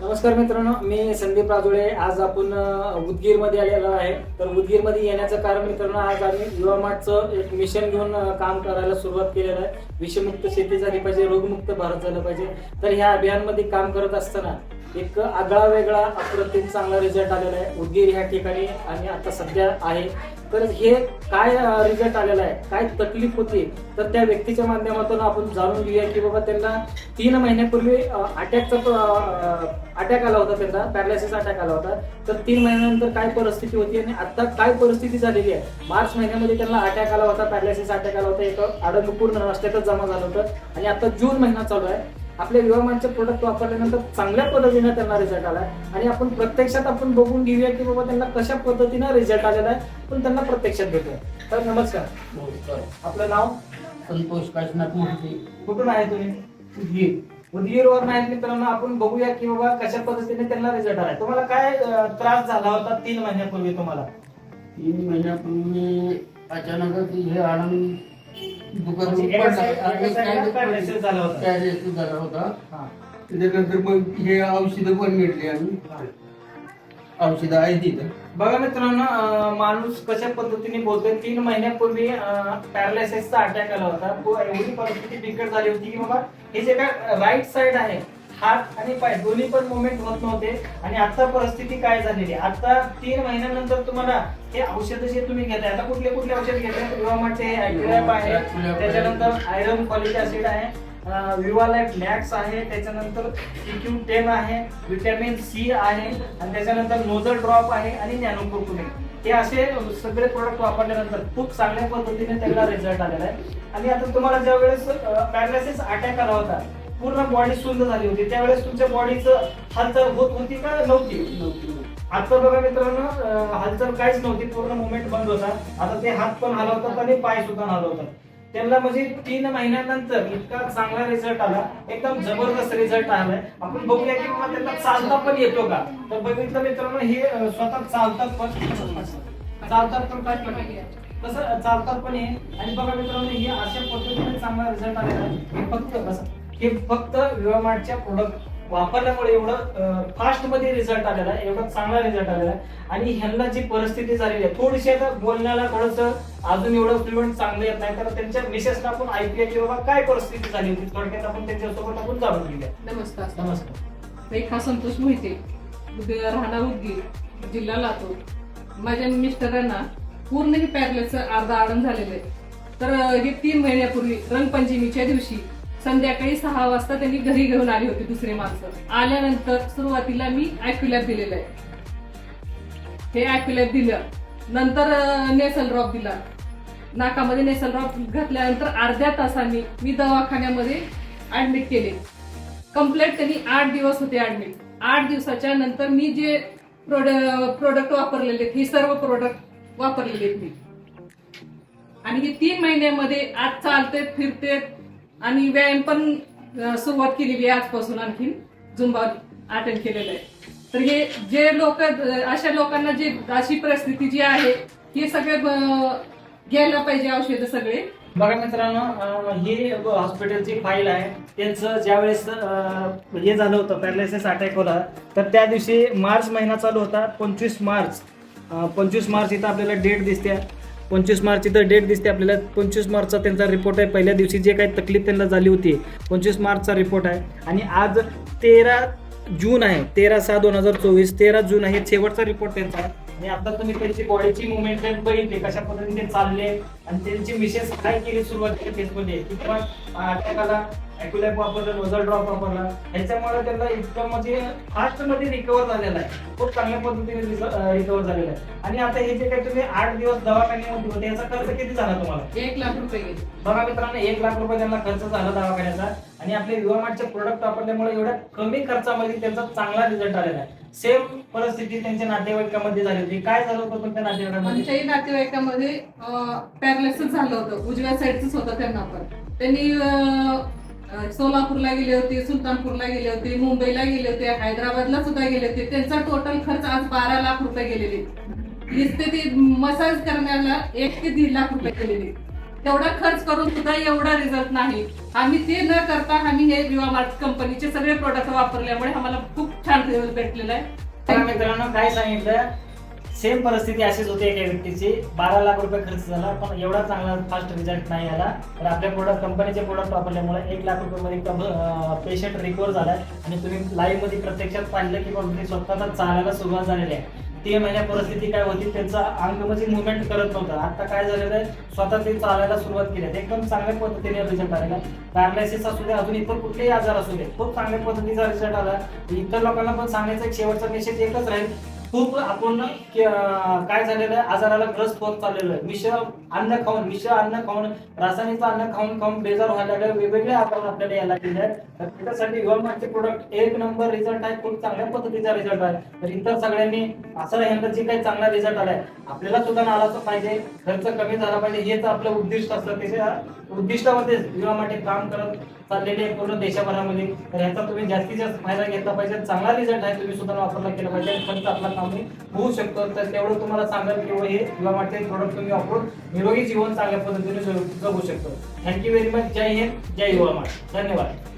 नमस्कार मित्रांनो मी संदीप राजोळे. आज आपण उदगीरमध्ये आलेलो आहे. तर उदगीरमध्ये येण्याचं कारण मित्रांनो आज आम्ही युवा मार्टचं एक मिशन घेऊन काम करायला सुरुवात केलेलं आहे. विषमुक्त शेती झाली पाहिजे रोगमुक्त भारत झालं पाहिजे. तर ह्या अभियानमध्ये काम करत असताना एक आगळा वेगळा अप्रतिम चांगला रिझल्ट आलेला आहे. उदगीर ह्या ठिकाणी आणि आता सध्या आहे. तर हे काय रिझल्ट आलेला आहे? काय तकलीफ होती? तर त्या व्यक्तीच्या माध्यमातून आपण जाणून घेऊया की बाबा त्यांना तीन महिन्यापूर्वी अटॅकचा अटॅक आला होता त्यांना पॅरालिसिस अटॅक आला होता. तर तीन महिन्यानंतर काय परिस्थिती होती आणि आता काय परिस्थिती झालेली आहे? मार्च महिन्यामध्ये त्यांना अटॅक आला होता पॅरालिसिस अटॅक आला होता एक आडंग पूर्ण रस्त्यातच जमा झालं होतं. आणि आता जून महिना चालू आहे. आपल्या विवाहांचे प्रोडक्ट वापरल्यानंतर चांगल्या पद्धतीने त्यांना रिझल्ट आला आणि आपण प्रत्यक्षात आपण बघून घेऊया की बाबा त्यांना कशा पद्धतीनं रिझल्ट आलेला आहे पण त्यांना प्रत्यक्षात भेटूया. तर नमस्कार. आपलं नाव? संतोष काशीनाथ मोहिते. कुठून आहे तुम्ही? उदगीर. उदगीरवर नाही मित्रांनो आपण बघूया की बाबा कशा पद्धतीने त्यांना रिझल्ट आलाय. तुम्हाला काय त्रास झाला होता तीन महिन्यापूर्वी तुम्हाला? तीन महिन्यापूर्वी अचानकच हे आनंद दुकान म्हणजे झाला होता. हा. त्याच्यानंतर मग हे औषधं पण घेतली आम्ही. औषधं आहेत तिथं. बघा मित्रांनो माणूस कशा पद्धतीने बोलतोय तीन महिन्यापूर्वी पॅरालायसिसचा अटॅक आला होता. तो एवढी परिस्थिती बिकट झाली होती की बाबा हे जे काय राईट साइड आहे हात आणि पाय दोन्ही पण मुवमेंट होत नव्हते. आणि आता परिस्थिती काय झालेली आता तीन महिन्यानंतर तुम्हाला हे औषध जे तुम्ही घेताय आता कुठले कुठले औषध घेताय? ऍक्टिव्ह आहे. त्याच्यानंतर आयरन फॉलिक ऍसिड आहे विवा लाईफ मॅक्स आहे त्याच्यानंतर क्यू टेन आहे विटॅमिन सी आहे आणि त्याच्यानंतर नोझल ड्रॉप आहे आणि नॅनो कोकुलिन हे असे सगळे प्रोडक्ट वापरल्यानंतर खूप चांगल्या पद्धतीने त्याला रिझल्ट आलेला आहे. आणि आता तुम्हाला ज्या वेळेस पॅरालिसिस अटॅक आला होता पूर्ण बॉडी सुंद झाली होती. त्यावेळेस तुमच्या बॉडीचं हालचाल होत होती का? नव्हती. आता बघा मित्रांनो हालचाल काहीच नव्हती. पूर्ण मुवमेंट बंद होता. आता ते हात पण हलवतात आणि पाय सुद्धा हलवतात. त्यांना म्हणजे तीन महिन्यानंतर इतका चांगला रिझल्ट आला. एकदम जबरदस्त रिझल्ट आलाय. आपण बघूया की बाबा त्यांना चालता पण येतो का? तर बघितलं मित्रांनो हे स्वतः चालतात पण. चालतात पण काय तसं चालतात पण आहे आणि बघा मित्रांनो हे अशा पद्धतीने चांगला रिझल्ट आलेला आहे. हे फक्त कसं हे फक्त विवामार्टच्या प्रोडक्ट वापरल्यामुळे एवढं फास्टमध्ये रिझल्ट आलेला आहे एवढा चांगला रिझल्ट आलेला आहे. आणि ह्यांना जी परिस्थिती झालेली आहे थोडीशी आता बोलण्याला थोडस अजून एवढं फ्लुएंट चांगलं येत नाही तर त्यांच्या मिसेसला आपण ऐकूया की बाबा काय परिस्थिती झाली होती. थोडक्यात आपण त्यांच्यासोबत आपण जाणून घेऊया. नमस्कार. नमस्कार. रेखा संतोष मोहिते. राहणार उदगीर जिल्हा लातूर. माझ्या मिस्टरांना पूर्ण हे पॅरलेसचं अर्धा आडम झालेलं आहे. तर हे तीन महिन्यापूर्वी रंगपंचमीच्या दिवशी संध्याकाळी सहा वाजता त्यांनी घरी घेऊन आली होती दुसरे माणसं. आल्यानंतर सुरुवातीला मी ऍक्युलॅब दिलेलं आहे. हे ऍक्युलॅब दिलं. नंतर नेसल ड्रॉप दिला. नाकामध्ये नेसल ड्रॉप घातल्यानंतर अर्ध्या तासांनी मी दवाखान्यामध्ये ऍडमिट केले. कम्प्लेट त्यांनी आठ दिवस होते ऍडमिट आठ दिवसाच्या नंतर मी जे प्रोडक्ट वापरलेले आहेत, हे सर्व प्रोडक्ट वापरलेले आहेत मी. आणि हे तीन महिन्यामध्ये आज चालते फिरते आणि व्यायाम पण सुरुवात केलेली आहे आजपासून आणखीन. झुंबा अटेंड केलेलं आहे. तर हे जे लोक अशा लोकांना जे अशी परिस्थिती जी आहे हे सगळे घ्यायला पाहिजे औषधं सगळे. बघा मित्रांनो हे ही हॉस्पिटलची फाईल आहे. त्यांचं ज्यावेळेस हे झालं होतं पॅरालिसिस अटॅक होला तर त्या दिवशी मार्च महिना चालू होता पंचवीस मार्च. पंचवीस मार्च इथं आपल्याला डेट दिसते. पंचवीस मार्चची तर डेट दिसते आपल्याला. पंचवीस मार्चचा त्यांचा रिपोर्ट आहे. पहिल्या दिवशी जे काही तकलीफ त्यांना झाली होती पंचवीस मार्चचा रिपोर्ट आहे. आणि आज तेरा जून आहे. तेरा सहा दोन हजार चोवीस तेरा जून आहे. शेवटचा रिपोर्ट त्यांचा. आहे आणि आता तुम्ही त्यांची बॉडीची मुवमेंट बघितली कशा पद्धतीने ते चालले आणि त्यांची मिसेस काय केली सुरुवातीच्या फेजमध्ये की किंवा अटॅकाला ॲक्युलॅप वापरलं नोझल ड्रॉप वापरला ह्याच्यामुळे त्यांना इतकं म्हणजे फास्टमध्ये रिकवर झालेला आहे. खूप चांगल्या पद्धतीने रिकवर झालेला आहे. आणि आता हे जे काही तुम्ही आठ दिवस दवाखान्यामध्ये होते याचा खर्च किती झाला तुम्हाला? एक लाख रुपये बघा मित्रांनो एक लाख रुपये त्यांना खर्च झाला दवाखान्याचा. आणि आपले युवामार्टचे प्रोडक्ट वापरल्यामुळे एवढ्या कमी खर्चामध्ये त्यांचा चांगला रिझल्ट आलेला आहे. सेम परिस्थिती त्यांच्या नातेवाईकामध्ये झाली होती. काय झालं होतं त्या नातेवाईकामध्ये? आमच्याही नातेवाईकामध्ये पॅरालिसिस झालं होतं. उजव्या साईडच होतं त्यांना पण. त्यांनी अं, सोलापूरला गेले होते सुलतानपूरला गेले होते मुंबईला गेले होते हैदराबादला सुद्धा गेले होते. त्यांचा टोटल खर्च आज बारा लाख रुपये गेलेले. नुसते ते मसाज करण्याला एक ते दीड लाख रुपये गेलेले. तेवढा खर्च करून सुद्धा एवढा रिझल्ट नाही. आम्ही ते न करता आम्ही हे विवा मार्ट कंपनीचे सगळे प्रोडक्ट वापरल्यामुळे आम्हाला खूप छान रिझल्ट भेटलेला आहे. मित्रांनो काय सांगितलं सेम परिस्थिती अशीच होती एका व्यक्तीची. बारा लाख रुपये खर्च झाला पण एवढा चांगला फास्ट रिझल्ट नाही आला. तर आपल्या प्रोडक्ट कंपनीचे प्रोडक्ट वापरल्यामुळे एक लाख रुपयामध्ये पेशंट रिकवर झालाय. आणि तुम्ही लाईव्हमध्ये प्रत्यक्षात पाहिलं की स्वतःला स्वतःचा चालायला सुरुवात झालेली आहे. तीन महिन्या परिस्थिती काय होती त्यांचा अंग म्हणजे मुवमेंट करत नव्हता. आता काय झालेलं आहे स्वतः ते चालायला सुरुवात केली आहे. एकदम चांगल्या पद्धतीने रिझल्ट आलेला पॅरालायसिस असू दे अजून इतर कुठलेही आजार असू दे खूप चांगल्या पद्धतीचा रिझल्ट आला इतर लोकांना पण सांगायचा एक शेवटचा मेसेज एकच राहील खूप आपण काय झालेलं आहे? आजाराला ग्रस्त होत चाललेलं आहे. मिश्र अन्न खाऊन मिश्र अन्न खाऊन रासायनिक अन्न खाऊन खाऊन बेजार व्हायला लागले. वेगवेगळे आजार आपल्याला यायला लागलेले आहेत. तर त्याच्यासाठी युवामार्टचे प्रोडक्ट एक नंबर रिझल्ट आहे. खूप चांगल्या पद्धतीचा रिझल्ट आहे. तर इतर सगळ्यांनी असं ह्यांचा जे काही चांगला रिझल्ट आलाय आपल्याला सुद्धा नालाचं पाहिजे. खर्च कमी झाला पाहिजे. हेच आपलं उद्दिष्ट असतं. त्याच्या उद्दिष्टामध्ये युवामाटे काम करत चाललेले आहे पूर्ण देशभरामध्ये. तर याचा तुम्ही जास्तीत जास्त फायदा घेतला पाहिजे. चांगला रिझल्ट आहे तुम्ही सुद्धा वापरला केला पाहिजे. फक्त खर्च आपला कमी होऊ शकतो. तर तेवढं तुम्हाला सांगाल की हो, हे युवामाटे प्रोडक्ट तुम्ही वापरून निरोगी जीवन चांगल्या पद्धतीने जगू जगू शकतो thank you very much Jai Hind. Jai Yuva mart धन्यवाद.